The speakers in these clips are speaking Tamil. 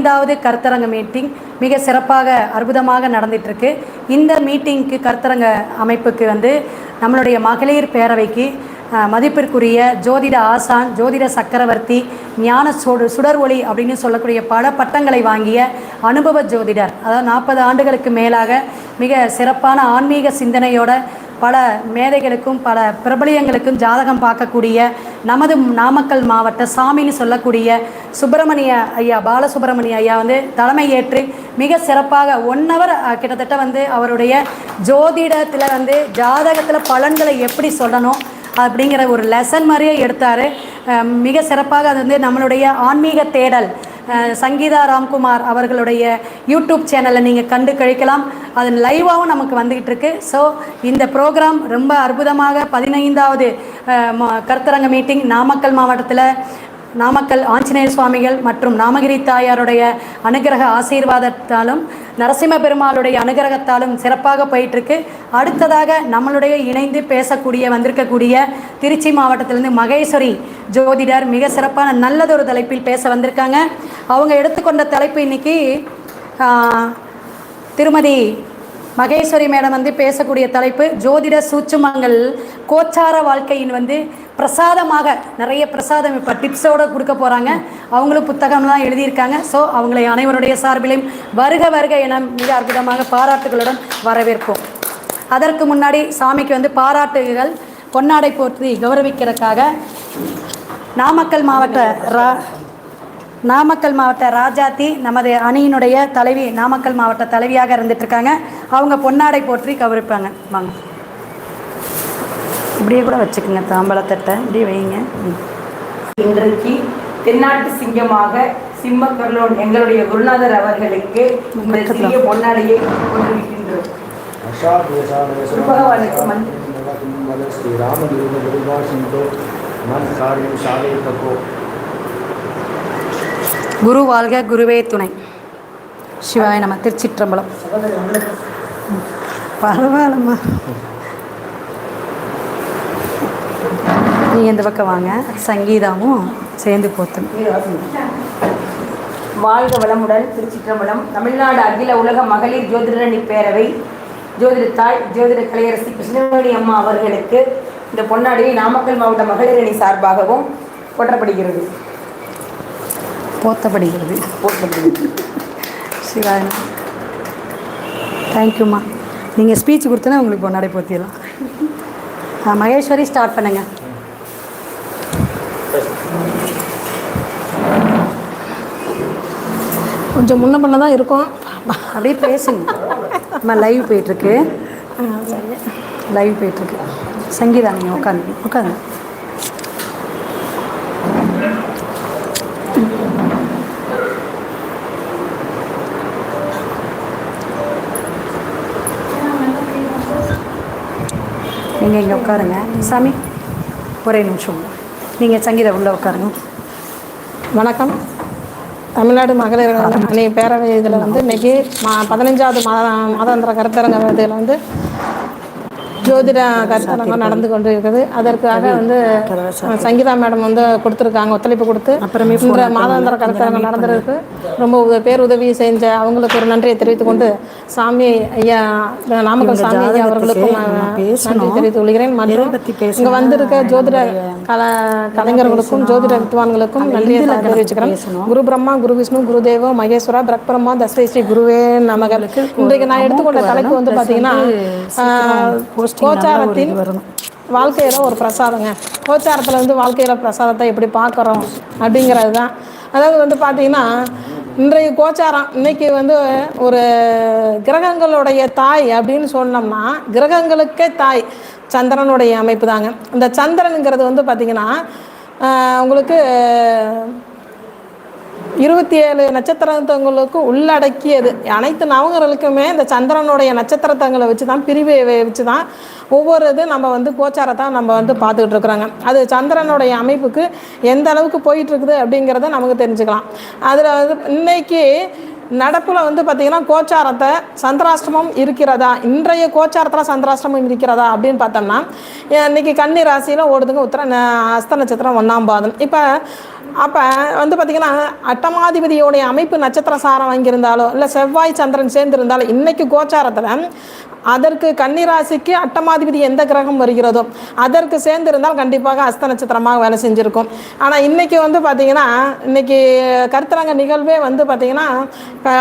ஐந்தாவது கருத்தரங்க மீட்டிங் மிக சிறப்பாக அற்புதமாக நடந்துகிட்ருக்கு இந்த மீட்டிங்க்கு கருத்தரங்க அமைப்புக்கு வந்து நம்மளுடைய மகளிர் பேரவைக்கு மதிப்பிற்குரிய ஜோதிட ஆசான் ஜோதிட சக்கரவர்த்தி ஞான சுடு சுடர் ஒளி அப்படின்னு சொல்லக்கூடிய பல பட்டங்களை வாங்கிய அனுபவ ஜோதிடர் அதாவது நாற்பது ஆண்டுகளுக்கு மேலாக மிக சிறப்பான ஆன்மீக சிந்தனையோட பல மேதைகளுக்கும் பல பிரபலியங்களுக்கும் ஜாதகம் பார்க்கக்கூடிய நமது நாமக்கல் மாவட்ட சாமின்னு சொல்லக்கூடிய சுப்பிரமணிய ஐயா பாலசுப்பிரமணிய ஐயா வந்து தலைமை ஏற்று மிக சிறப்பாக ஒன் ஹவர் கிட்டத்தட்ட வந்து அவருடைய ஜோதிடத்தில் வந்து ஜாதகத்தில் பலன்களை எப்படி சொல்லணும் அப்படிங்கிற ஒரு லெசன் மாதிரியே எடுத்தார். மிக சிறப்பாக அது வந்து நம்மளுடைய ஆன்மீக தேடல் சங்கீதா ராம்குமார் அவர்களுடைய யூடியூப் சேனலை நீங்கள் கண்டு கழிக்கலாம். அது லைவாகவும் நமக்கு வந்துக்கிட்டு இருக்கு. ஸோ இந்த ப்ரோக்ராம் ரொம்ப அற்புதமாக பதினைந்தாவது கருத்தரங்க மீட்டிங் நாமக்கல் மாவட்டத்தில் நாமக்கல் ஆஞ்சநேய சுவாமிகள் மற்றும் நாமகிரி தாயாருடைய அனுகிரக ஆசீர்வாதத்தாலும் நரசிம்ம பெருமாளுடைய அனுகிரகத்தாலும் சிறப்பாக போயிட்டுருக்கு. அடுத்ததாக நம்மளுடைய இணைந்து பேசக்கூடிய வந்திருக்கக்கூடிய திருச்சி மாவட்டத்திலிருந்து மகேஸ்வரி ஜோதிடர் மிக சிறப்பான நல்லதொரு தலைப்பில் பேச வந்திருக்காங்க. அவங்க எடுத்துக்கொண்ட தலைப்பு இன்னைக்கு திருமதி மகேஸ்வரி மேடம் வந்து பேசக்கூடிய தலைப்பு ஜோதிட சூட்சுமங்கள். கோச்சார வாழ்க்கையின் வந்து பிரசாதமாக நிறைய பிரசாதம் இப்போ டிப்ஸோடு கொடுக்க போகிறாங்க அவங்களும் புத்தகம்லாம் எழுதியிருக்காங்க. ஸோ அவங்களை அனைவருடைய சார்பிலையும் வருக வருக என மிக அற்புதமாக பாராட்டுகளுடன் வரவேற்போம். அதற்கு முன்னாடி சாமிக்கு வந்து பாராட்டுகள் பொன்னாடை போற்றி கௌரவிக்கிறதுக்காக நாமக்கல் மாவட்ட ரா நாமக்கல் மாவட்ட ராஜாத்தி நமது அணியினுடைய தலைவி நாமக்கல் மாவட்ட தலைவியாக இருந்துட்டு இருக்காங்க அவங்க பொன்னாடை போற்றி கவரிப்பாங்க வாங்க இப்படியே கூட வச்சுக்கோங்க தாம்பழத்தட்டை இப்படி வைங்க இன்றைக்கு தென்னாட்டு சிங்கமாக சிம்மக்கர்லோன் எங்களுடைய குருநாதர் அவர்களுக்கு சிறிய பொன்னாடையை கொண்டிருக்கின்றோம் ஸ்ரீராம மன் காரியம் சாலை பக்கம் குரு வாழ்க குருவே துணை. சிவாய நம்ம திருச்சிற்றம்பலம். பரவாயில்லம்மா. நீங்கள் இந்த பக்கம் வாங்க? சங்கீதாவும் சேர்ந்து போத்தணும் வாழ்க வளமுடன் திருச்சிற்றம்பலம். தமிழ்நாடு அகில உலக மகளிர் ஜோதிடரணி பேரவை ஜோதிட தாய் ஜோதிட கலையரசி கிருஷ்ணவேணி அம்மா அவர்களுக்கு இந்த பொன்னாடியை நாமக்கல் மாவட்ட மகளிர் அணி சார்பாகவும் போற்றப்படுகிறது. போத்தப்படுகிறது. போற்றப்படுகிறது சிவாய தேங்க்யூம்மா நீங்கள் ஸ்பீச் கொடுத்தனா உங்களுக்கு பொன்னாடை போத்திடலாம் மகேஸ்வரி ஸ்டார்ட் பண்ணுங்க. கொஞ்சம் முன்ன பண்ண தான் இருக்கும். அப்படியே பேசுங்க. அம்மா லைவ் போயிட்டுருக்கு லைவ் போயிட்டுருக்கு சங்கீதா நீங்கள் உட்காந்து உட்காந்து நீங்கள் இங்கே உட்காருங்க. சாமி ஒரே நிமிஷம். நீங்கள் சங்கீதா உள்ளே உட்காருங்க. வணக்கம். தமிழ்நாடு மகளிர் அணி பேரவை இதில் வந்து இன்றைக்கி மா பதினஞ்சாவது மாத மாதாந்திர கருத்தரங்க இதில் வந்து ஜோதிட கருத்தரங்கம் நடந்து கொண்டு இருக்குது அதற்காக வந்து சங்கீதா மேடம் வந்து கொடுத்துருக்காங்க ஒத்துழைப்பு கொடுத்து. அப்புறமே இன்ற மாதாந்திர கருத்தரங்கம் நடந்திருக்கு. ரொம்ப உத- பேருதவி செஞ்ச அவங்களுக்கு ஒரு நன்றியை தெரிவித்துக் கொண்டு சாமி ஐயா நாமக்கல் சாமி ஐயா அவர்களுக்கும். நன்றி தெரிவித்துக் கொள்கிறேன். மற்றும்? இங்கே வந்திருக்க ஜோதிட கல கலைஞர்களுக்கும் ஜோதிட வித்வான்களுக்கும் நன்றியை தெரிவிச்சுக்கிறேன். குரு பிரம்மா குரு விஷ்ணு குரு தேவோ மகேஸ்வரா பிரக்பிரம்மா தஸ்மை ஸ்ரீ குருவே நமக. இன்றைக்கு நான் எடுத்துக்கொண்ட தலைப்பு வந்து பார்த்தீங்கன்னா கோச்சாரத்தின் வாழ்க்கையில் ஒரு பிரசாதங்க. கோச்சாரத்தில் வந்து வாழ்க்கையில் பிரசாதத்தை எப்படி பார்க்குறோம் அப்படிங்கிறது தான் அதாவது வந்து பார்த்தீங்கன்னா இன்றைய கோச்சாரம் இன்னைக்கு வந்து ஒரு கிரகங்களுடைய தாய் அப்படின்னு சொன்னோம்னா கிரகங்களுக்கே தாய் சந்திரனுடைய அமைப்பு தாங்க இந்த சந்திரனுங்கிறது வந்து பார்த்திங்கன்னா உங்களுக்கு இருபத்தி ஏழு நட்சத்திரத்தங்களுக்கு உள்ளடக்கியது. அனைத்து நவங்களுக்குமே இந்த சந்திரனுடைய நட்சத்திரத்தங்களை வச்சு தான் பிரிவை வச்சு தான் ஒவ்வொரு இது நம்ம வந்து கோச்சாரத்தை நம்ம வந்து பார்த்துக்கிட்டு இருக்கிறாங்க. அது சந்திரனுடைய அமைப்புக்கு எந்த அளவுக்கு போயிட்டு இருக்குது அப்படிங்கிறத நமக்கு தெரிஞ்சுக்கலாம். அதில் வந்து இன்னைக்கு நடப்பில் வந்து பார்த்திங்கன்னா கோச்சாரத்தை சந்திராஷ்டமம் இருக்கிறதா இன்றைய கோச்சாரத்தில் சந்திராஷ்டமம் இருக்கிறதா அப்படின்னு பார்த்தோம்னா இன்னைக்கு கன்னி ராசியில் ஓடுதுங்க உத்தர ந- அஸ்த நட்சத்திரம் ஒன்றாம் பாதம். இப்போ அப்போ வந்து பார்த்திங்கன்னா அட்டமாதிபதியோடைய அமைப்பு நட்சத்திர சாரம் வாங்கியிருந்தாலோ இல்லை செவ்வாய் சந்திரன் சேர்ந்திருந்தாலோ இன்றைக்கு கோச்சாரத்தில் அதற்கு கன்னிராசிக்கு அட்டமாதிபதி எந்த கிரகம் வருகிறதோ அதற்கு சேர்ந்திருந்தால் கண்டிப்பாக அஸ்த நட்சத்திரமாக வேலை செஞ்சுருக்கும். ஆனால் இன்றைக்கி வந்து பார்த்திங்கன்னா இன்றைக்கி கருத்தரங்க நிகழ்வே வந்து பார்த்திங்கன்னா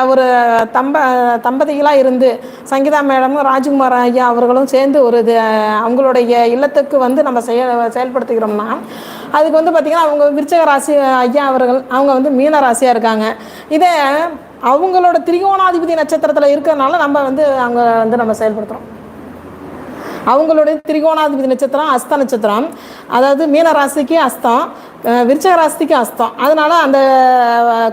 ஒரு தம்ப தம்பதிகளாக இருந்து சங்கீதா மேடமும் ராஜ்குமார் ஐயா அவர்களும் சேர்ந்து ஒரு இது அவங்களுடைய இல்லத்துக்கு வந்து நம்ம செயல் செயல்படுத்துகிறோம்னா அதுக்கு வந்து பார்த்திங்கன்னா அவங்க விருச்சக ராசி ஐயா அவர்கள் அவங்க வந்து மீன ராசியாக இருக்காங்க. இதே அவங்களோட திரிகோணாதிபதி நட்சத்திரத்தில் இருக்கிறதுனால நம்ம வந்து அங்கே வந்து நம்ம செயல்படுத்துகிறோம் அவங்களுடைய திரிகோணாதிபதி நட்சத்திரம் அஸ்த நட்சத்திரம். அதாவது மீன ராசிக்கு அஸ்தம். விருச்சகராசிக்கு அஸ்தம். அதனால் அந்த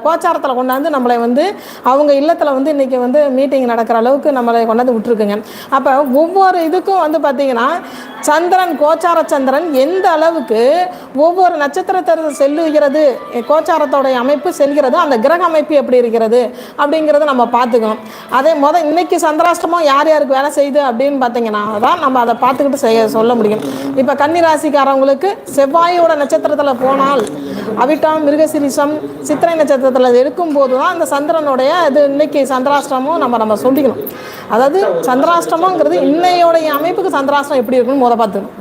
கோச்சாரத்தில் கொண்டாந்து நம்மளை வந்து அவங்க இல்லத்தில் வந்து இன்றைக்கி வந்து மீட்டிங் நடக்கிற அளவுக்கு நம்மளை கொண்டாந்து விட்டுருக்குங்க. அப்போ ஒவ்வொரு இதுக்கும் வந்து பார்த்திங்கன்னா சந்திரன் கோச்சார சந்திரன் எந்த அளவுக்கு ஒவ்வொரு நட்சத்திரத்தை செல்லுகிறது கோச்சாரத்தோடைய அமைப்பு செல்கிறது அந்த கிரக அமைப்பு எப்படி இருக்கிறது அப்படிங்கிறத நம்ம பார்த்துக்கணும். அதே முத இன்னைக்கு சந்திராஷ்டமம் யார் யாருக்கு வேலை செய்யுது அப்படின்னு பார்த்தீங்கன்னா தான் நம்ம அதை பார்த்துக்கிட்டு செய்ய சொல்ல முடியும். இப்போ கன்னி ராசிக்காரவங்களுக்கு செவ்வாயோட நட்சத்திரத்தில் ஆனால் அவிட்டம் மிருகசிரிசம் சித்திரை நட்சத்திரத்தில் இருக்கும்போது தான் அந்த சந்திரனுடைய அது இன்னைக்கு சந்திராஷ்டிரமும் நம்ம நம்ம சொல்லிக்கணும். அதாவது சந்திராஷ்டமங்கிறது இன்னையோடைய அமைப்புக்கு சந்திராஷ்டிரம் எப்படி இருக்குன்னு முத பார்த்துக்கணும்.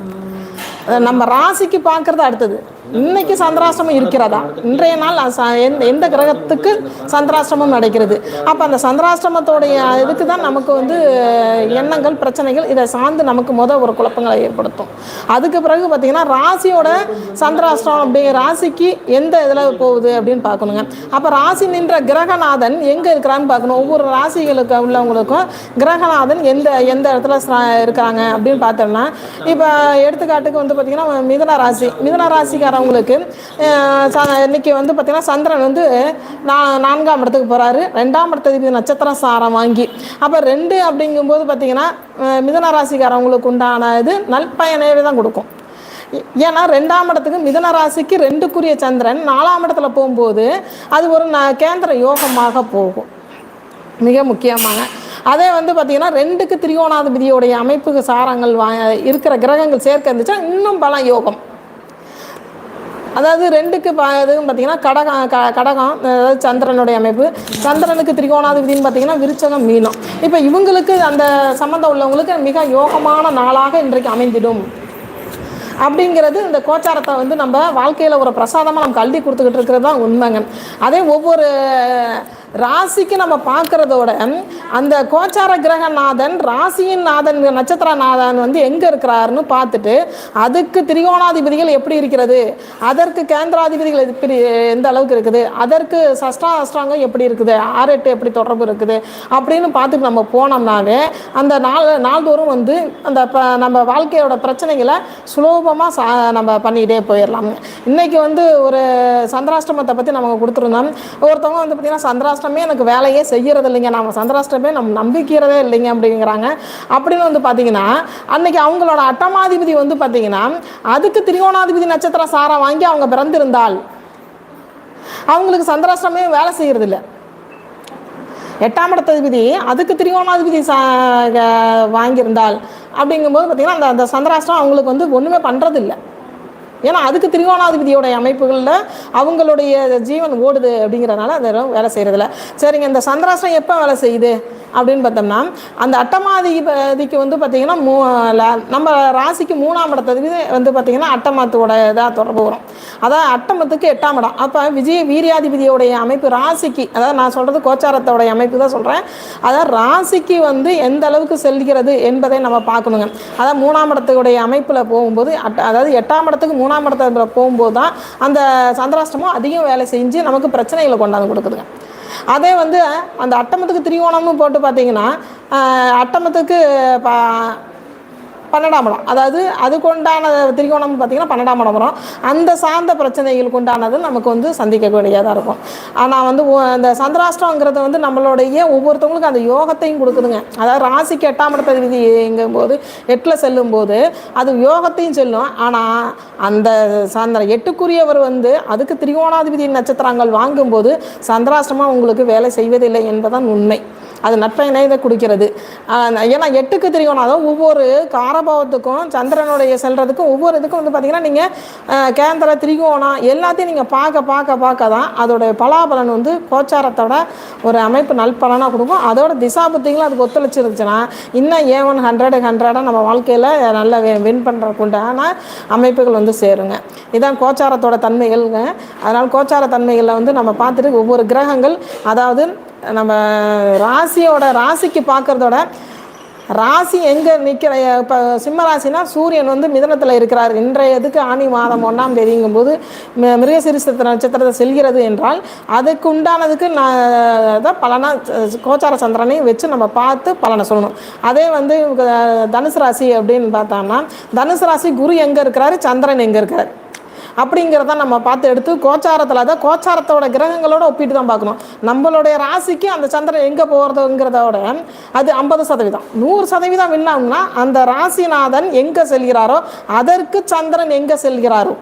நம்ம ராசிக்கு பார்க்கறது அடுத்தது. இன்னைக்கு சந்திராசிரமம் இருக்கிறதா? இன்றைய நாள் ச- எந்த எந்த கிரகத்துக்கு சந்திராசிரமம் நடக்கிறது? அப்போ அந்த சந்திராசிரமத்தோடைய இதுக்கு தான் நமக்கு வந்து எண்ணங்கள் பிரச்சனைகள் இதை சார்ந்து நமக்கு மொதல் ஒரு குழப்பங்களை ஏற்படுத்தும். அதுக்கு பிறகு பார்த்திங்கன்னா ராசியோட சந்திராஷ்டிரம் அப்படி ராசிக்கு எந்த இதில் போகுது அப்படின்னு பார்க்கணுங்க. அப்போ ராசி நின்ற கிரகநாதன் எங்கே இருக்கிறான்னு பார்க்கணும். ஒவ்வொரு ராசிகளுக்கு உள்ளவங்களுக்கும் கிரகநாதன் எந்த எந்த இடத்துல இருக்கிறாங்க அப்படின்னு பார்த்தோம்னா இப்போ எடுத்துக்காட்டுக்கு வந்து பார்த்திங்கன்னா மிதன ராசி. மிதன ராசிக்கார அவங்களுக்கு இன்னைக்கு வந்து பார்த்திங்கன்னா சந்திரன் வந்து நான் நான்காம் இடத்துக்கு போகிறாரு ரெண்டாம் இடத்துக்கு நட்சத்திரம் சாரம் வாங்கி. அப்போ ரெண்டு அப்படிங்கும்போது பார்த்திங்கன்னா மிதன ராசிக்காரவங்களுக்கு உண்டான இது நல்பயனவே தான் கொடுக்கும். ஏன்னா ரெண்டாம் இடத்துக்கு மிதன ராசிக்கு ரெண்டுக்குரிய சந்திரன். நாலாம் இடத்துல போகும்போது அது ஒரு ந கேந்திர யோகமாக போகும். மிக முக்கியமான அதே வந்து பார்த்திங்கன்னா ரெண்டுக்கு திரிகோணாதிபதியோடைய அமைப்புக்கு சாரங்கள் வா இருக்கிற கிரகங்கள் சேர்க்க இருந்துச்சுன்னா இன்னும் பல யோகம். அதாவது ரெண்டுக்கு ப இதுன்னு பார்த்தீங்கன்னா கடகம் க கடகம் அதாவது சந்திரனுடைய அமைப்பு. சந்திரனுக்கு திரிகோணாதிபதினு பார்த்தீங்கன்னா விருச்சகம் மீனம். இப்போ இவங்களுக்கு அந்த சம்மந்தம் உள்ளவங்களுக்கு மிக யோகமான நாளாக இன்றைக்கு அமைந்திடும். அப்படிங்கிறது இந்த கோச்சாரத்தை வந்து நம்ம வாழ்க்கையில் ஒரு பிரசாதமாக நமக்கு அள்ளி கொடுத்துக்கிட்டு இருக்கிறது தான் உண்மைங்க. அதே ஒவ்வொரு ராசிக்கு நம்ம பார்க்குறதோட அந்த கோச்சார கிரகநாதன் ராசியின் நாதன் நட்சத்திர நாதன் வந்து எங்கே இருக்கிறாருன்னு பார்த்துட்டு அதுக்கு திரிகோணாதிபதிகள் எப்படி இருக்கிறது? அதற்கு கேந்திராதிபதிகள் எப்படி எந்த அளவுக்கு இருக்குது? அதற்கு சஷ்டா அஷ்டாங்கம் எப்படி இருக்குது? ஆறு எட்டு எப்படி தொடர்பு இருக்குது? அப்படின்னு பார்த்துட்டு நம்ம போனோம்னாவே அந்த நாள் நாள்தோறும் வந்து அந்த ப நம்ம வாழ்க்கையோட பிரச்சனைகளை சுலபமாக சா நம்ம பண்ணிக்கிட்டே போயிடலாம். இன்றைக்கி வந்து ஒரு சந்திராஷ்டமத்தை பற்றி நம்ம கொடுத்துருந்தோம். ஒருத்தவங்க வந்து பார்த்திங்கன்னா சந்திராஷ்டமே எனக்கு வேலையே செய்கிறது இல்லைங்க நம்ம சந்திராஷ்டமே நம்ம நம்பிக்கிறதே இல்லைங்க அப்படிங்கிறாங்க. அப்படின்னு வந்து பார்த்தீங்கன்னா அன்னைக்கு அவங்களோட அட்டமாதிபதி வந்து பார்த்தீங்கன்னா அதுக்கு திரிகோணாதிபதி நட்சத்திர சாரம் வாங்கி அவங்க பிறந்திருந்தால் அவங்களுக்கு சந்திராஷ்டமே வேலை செய்யறதில்ல. எட்டாம் இடத்ததிபதி அதுக்கு திரிகோணாதிபதி சா வாங்கியிருந்தால் அப்படிங்கும்போது பார்த்திங்கன்னா அந்த அந்த சந்திராஷ்டிரம் அவங்களுக்கு வந்து ஒன்றுமே பண்ணுறதில்ல ஏன்னா அதுக்கு திரிகோணாதிபதியோடைய அமைப்புகளில் அவங்களுடைய ஜீவன் ஓடுது அப்படிங்கிறனால அது வேலை செய்கிறதில்ல சரிங்க இந்த சந்திராஷ்டிரம் எப்போ வேலை செய்யுது? அப்படின்னு பார்த்தோம்னா அந்த அட்டமாதிபதிக்கு வந்து பார்த்திங்கன்னா மூ நம்ம ராசிக்கு மூணாம் இடத்துக்கு வந்து பார்த்திங்கன்னா அட்டமத்தோட இதாக தொடர்பு வரும். அதான் அட்டமத்துக்கு எட்டாம் இடம். அப்போ விஜய வீரியாதிபதியோடைய அமைப்பு ராசிக்கு அதாவது நான் சொல்கிறது கோச்சாரத்தோடைய அமைப்பு தான் சொல்கிறேன் அதாவது ராசிக்கு வந்து எந்த அளவுக்கு செல்கிறது என்பதை நம்ம பார்க்கணுங்க. அதாவது மூணாம் இடத்துடைய அமைப்பில் போகும்போது அட்ட அதாவது எட்டாம் இடத்துக்கு மூணாம் இடத்துல போகும்போது தான் அந்த சந்திராஷ்டமம் அதிகம் வேலை செஞ்சு நமக்கு பிரச்சனைகளை கொண்டாந்து கொடுக்குதுங்க. அதே வந்து அந்த அட்டமத்துக்கு திரிகோணம்னு போட்டு பார்த்தீங்கன்னா அட்டமத்துக்கு பா பன்னெண்டாம் இடம். அதாவது அதுக்கு உண்டான திரிகோணம் பார்த்தீங்கன்னா பன்னெண்டாம் இடம் வரும். அந்த சார்ந்த பிரச்சனைகளுக்கு உண்டானது நமக்கு வந்து சந்திக்க வேண்டியதாக இருக்கும். ஆனால் வந்து இந்த அந்த சந்திராஷ்டங்கிறது வந்து நம்மளுடைய ஒவ்வொருத்தவங்களுக்கும் அந்த யோகத்தையும் கொடுக்குதுங்க. அதாவது ராசிக்கு எட்டாம் இடத்த விதிங்கும்போது எட்டில் செல்லும்போது அது யோகத்தையும் செல்லும். ஆனால் அந்த சந்திர எட்டுக்குரியவர் வந்து அதுக்கு திரிகோணாதிபதி நட்சத்திரங்கள் வாங்கும்போது சந்திராஷ்டமாக உங்களுக்கு வேலை செய்வதில்லை என்பதுதான் உண்மை. அது நட்பயனை இதை குடிக்கிறது. ஏன்னா எட்டுக்கு தெரியும் அதாவது ஒவ்வொரு காரபாவத்துக்கும் சந்திரனுடைய செல்றதுக்கும் ஒவ்வொரு இதுக்கும் வந்து பார்த்தீங்கன்னா நீங்கள் கேந்திர திரிகோணம் எல்லாத்தையும் நீங்கள் பார்க்க பார்க்க பார்க்க தான் அதோடைய பலாபலன் வந்து கோச்சாரத்தோட ஒரு அமைப்பு நல்பலனாக கொடுக்கும். அதோட திசாபுத்திகளும் அதுக்கு ஒத்துழைச்சிருந்துச்சுன்னா இன்னும் ஏ ஒன் ஹண்ட்ரடு ஹண்ட்ரடாக நம்ம வாழ்க்கையில் நல்ல வின் பண்ணுறதுக்குண்டான அமைப்புகள் வந்து சேருங்க. இதான் கோச்சாரத்தோட தன்மைகள்ங்க. அதனால் கோச்சார தன்மைகளில் வந்து நம்ம பார்த்துட்டு ஒவ்வொரு கிரகங்கள் அதாவது நம்ம ராசியோட ராசிக்கு பார்க்குறதோட ராசி எங்கே நிற்கிற இப்போ சிம்ம ராசினா சூரியன் வந்து மிதனத்தில் இருக்கிறார். இன்றைய இதுக்கு ஆணி மாதம் ஒன்றாம் தேதிங்கும் போது மிருகசிரிசத்த நட்சத்திரத்தை செல்கிறது என்றால் அதுக்கு உண்டானதுக்கு நான் தான் பலனாக கோச்சார சந்திரனையும் வச்சு நம்ம பார்த்து பலனை சொல்லணும். அதே வந்து தனுசு ராசி அப்படின்னு பார்த்தோம்னா தனுசு ராசி குரு எங்கே இருக்கிறாரு? சந்திரன் எங்கே இருக்கிறார்? அப்படிங்கிறத நம்ம பார்த்து எடுத்து கோச்சாரத்தில் தான் கோச்சாரத்தோட கிரகங்களோட ஒப்பிட்டு தான் பார்க்கணும். நம்மளுடைய ராசிக்கு அந்த சந்திரன் எங்கே போகிறதுங்கிறதோட அது ஐம்பது சதவீதம். நூறு சதவீதம் இல்லாமல்னா அந்த ராசிநாதன் எங்கே செல்கிறாரோ அதற்கு சந்திரன் எங்கே செல்கிறாரோ.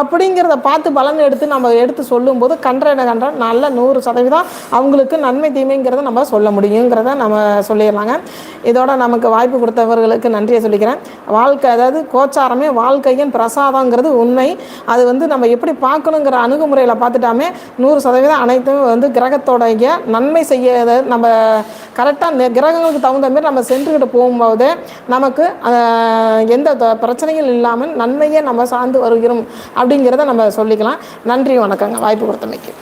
அப்படிங்கிறத பார்த்து பலன் எடுத்து நம்ம எடுத்து சொல்லும்போது கன்றன கன்ற? நல்ல நூறு சதவீதம் அவங்களுக்கு நன்மை தீமைங்கிறத நம்ம சொல்ல முடியுங்கிறத நம்ம சொல்லிடலாங்க. இதோட நமக்கு வாய்ப்பு கொடுத்தவர்களுக்கு நன்றியை சொல்லிக்கிறேன். வாழ்க்கை அதாவது கோச்சாரமே வாழ்க்கையின் பிரசாதங்கிறது உண்மை. அது வந்து நம்ம எப்படி பார்க்கணுங்கிற அணுகுமுறையில் பார்த்துட்டாமே நூறு சதவீதம் அனைத்தும் வந்து கிரகத்தோடைய நன்மை செய்ய நம்ம கரெக்டாக கிரகங்களுக்கு தகுந்த மாதிரி நம்ம சென்றுக்கிட்டு போகும்போது நமக்கு எந்த த- பிரச்சனையும் இல்லாமல் நன்மையே நம்ம சார்ந்து வருகிறோம். அப்படிங்கிறத நம்ம சொல்லிக்கலாம். நன்றி வணக்கங்க. வாய்ப்பு கொடுத்தமைக்கு.